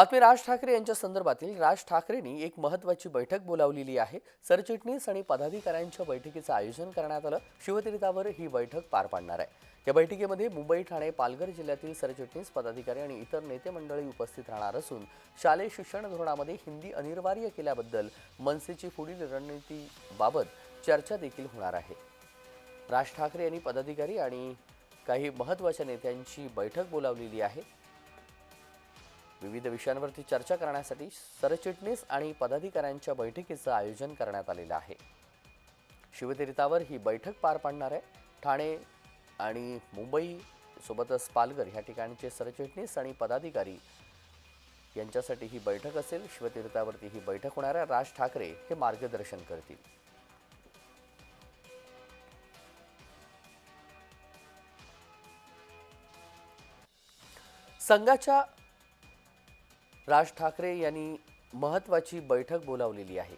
बातमी राज ठाकरे यांच्या संदर्भातील राज ठाकरेंनी एक महत्वाची बैठक बोलावलेली आहे. सरचिटणीस आणि पदाधिकाऱ्यांच्या बैठकीचं आयोजन करण्यात आलं. शिवतीर्थावर ही बैठक पार पाडणार आहे. या बैठकीमध्ये मुंबई ठाणे पालघर जिल्ह्यातील सरचिटणीस पदाधिकारी आणि इतर नेते मंडळी उपस्थित राहणार असून शालेय शिक्षण धोरणामध्ये हिंदी अनिवार्य केल्याबद्दल मनसेची पुढील रणनीतीबाबत चर्चा देखील होणार आहे. राज ठाकरे यांनी पदाधिकारी आणि काही महत्त्वाच्या नेत्यांची बैठक बोलावलेली आहे. विविध विषयांवरती चर्चा करण्यासाठी सरचिटणीस आणि पदाधिकाऱ्यांच्या बैठकीचं आयोजन करण्यात आलेलं आहे. शिवतीर्थावर ही बैठक पार पाडणार आहे. ठाणे आणि मुंबई सोबतच पालघर ह्या ठिकाणचे सरचिटणीस आणि पदाधिकारी यांच्यासाठी ही बैठक असेल. शिवतीर्थावरती ही बैठक होणार आहे. राज ठाकरे हे मार्गदर्शन करतील. संघाच्या राज ठाकरे यांनी महत्वाची बैठक बोलावलेली आहे.